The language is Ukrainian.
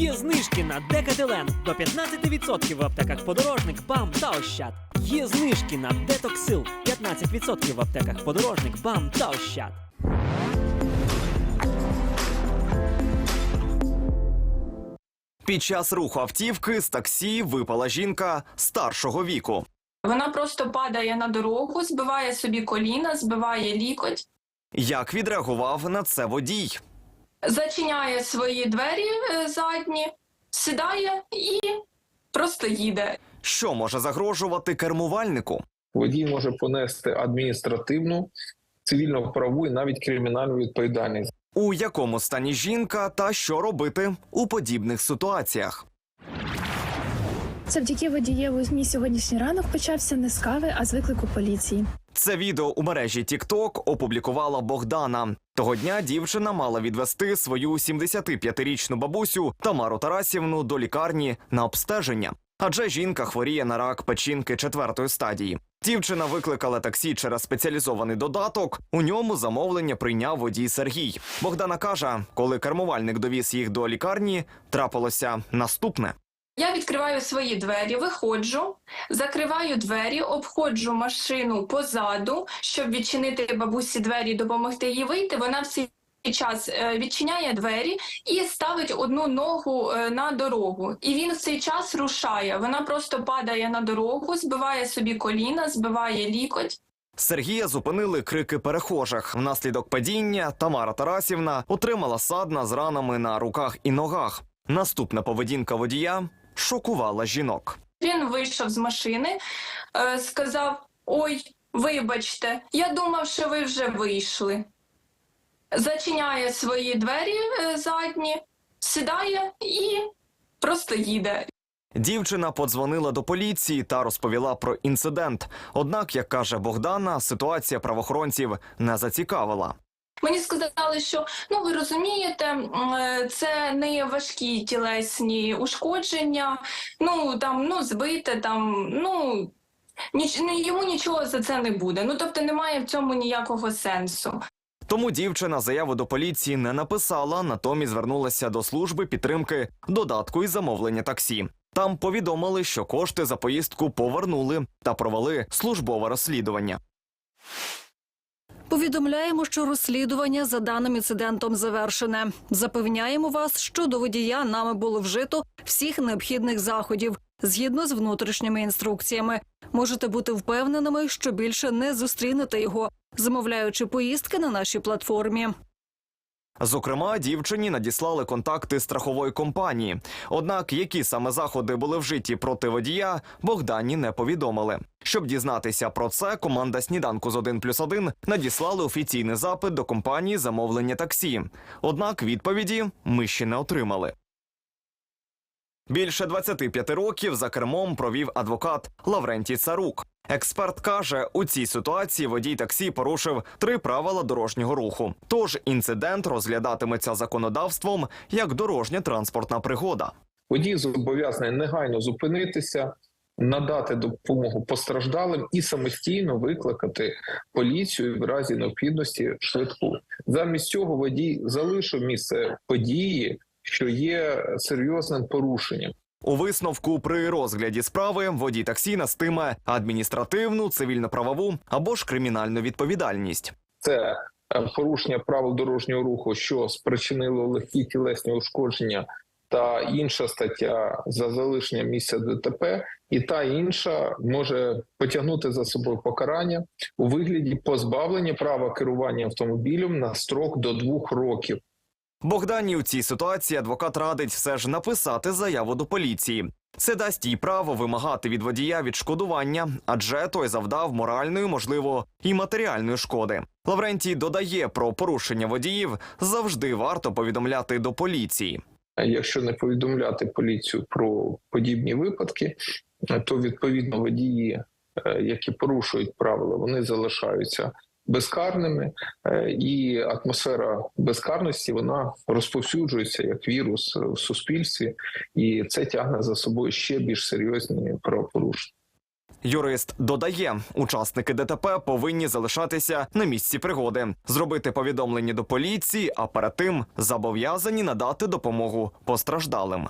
Є знижки на Декателен до 15% в аптеках Подорожник, БАМ та Ощад. Є знижки на Детоксил 15% в аптеках Подорожник, БАМ та Ощад. Під час руху автівки з таксі випала жінка старшого віку. Вона просто падає на дорогу, збиває собі коліна, збиває лікоть, Як відреагував на це водій? Зачиняє свої двері е, задні, сідає і просто їде. Що може загрожувати кермувальнику? водій може понести адміністративну, цивільно-правову і навіть кримінальну відповідальність. У якому стані жінка та що робити у подібних ситуаціях? Завдяки водієву мій сьогоднішній ранок почався не з кави, а з виклику поліції. Це відео у мережі TikTok опублікувала Богдана. Того дня дівчина мала відвести свою 75-річну бабусю Тамару Тарасівну до лікарні на обстеження. Адже жінка хворіє на рак печінки четвертої стадії. Дівчина викликала таксі через спеціалізований додаток. У ньому замовлення прийняв водій Сергій. Богдана каже, коли кермувальник довіз їх до лікарні, трапилося наступне. Я відкриваю свої двері, виходжу, закриваю двері, обходжу машину позаду, щоб відчинити бабусі двері, допомогти їй вийти. Вона в цей час е, відчиняє двері і ставить одну ногу е, на дорогу. І він в цей час рушає. Вона просто падає на дорогу, збиває собі коліна, збиває лікоть. Сергія зупинили крики перехожих. Внаслідок падіння Тамара Тарасівна отримала садна з ранами на руках і ногах. Наступна поведінка водія шокувала жінок. Він вийшов з машини, е, сказав: Ой, вибачте, я думав, що ви вже вийшли. Зачиняє свої двері е, задні, сідає і просто їде. Дівчина подзвонила до поліції та розповіла про інцидент. Однак, як каже Богдана, ситуація правоохоронців не зацікавила. Мені сказали, що ну ви розумієте, е, це не важкі тілесні ушкодження, ну там ну збите, там ну ніч, ну, йому нічого за це не буде. Ну тобто немає в цьому ніякого сенсу. Тому дівчина заяву до поліції не написала, натомість звернулася до служби підтримки додатку із замовлення таксі. Там повідомили, що кошти за поїздку повернули та провели службове розслідування. Повідомляємо, що розслідування за даним інцидентом завершене. Запевняємо вас, що до водія нами було вжито всіх необхідних заходів згідно з внутрішніми інструкціями. Можете бути впевненими, що більше не зустрінете його, замовляючи поїздки на нашій платформі. Зокрема, дівчині надіслали контакти страхової компанії. Однак, які саме заходи були вжиті проти водія, Богдані не повідомили. Щоб дізнатися про це, команда сніданку з 1 плюс 1 надіслали офіційний запит до компанії замовлення таксі. Однак відповіді ми ще не отримали. Більше 25 років за кермом провів адвокат Лаврентій Царук. Експерт каже, у цій ситуації водій таксі порушив три правила дорожнього руху. Тож інцидент розглядатиметься законодавством як дорожня транспортна пригода. Водій зобов'язаний негайно зупинитися, надати допомогу постраждалим і самостійно викликати поліцію в разі необхідності швидку. Замість цього водій залишив місце події, що є серйозним порушенням. У висновку при розгляді справи водій таксі нестиме адміністративну, цивільно-правову або ж кримінальну відповідальність. Це е, порушення правил дорожнього руху, що спричинило легкі тілесні ушкодження, та інша стаття за залишення місця ДТП, і та інша може потягнути за собою покарання у вигляді позбавлення права керування автомобілем на строк до двох років. Богдані у цій ситуації адвокат радить все ж написати заяву до поліції. Це дасть їй право вимагати від водія відшкодування, адже той завдав моральної, можливо, і матеріальної шкоди. Лаврентій додає про порушення водіїв завжди варто повідомляти до поліції. Якщо не повідомляти поліцію про подібні випадки, то відповідно водії, е, які порушують правила, вони залишаються безкарними, е, і атмосфера безкарності вона розповсюджується як вірус в суспільстві, і це тягне за собою ще більш серйозні правопорушення. Юрист додає, учасники ДТП повинні залишатися на місці пригоди, зробити повідомлення до поліції, а перед тим зобов'язані надати допомогу постраждалим.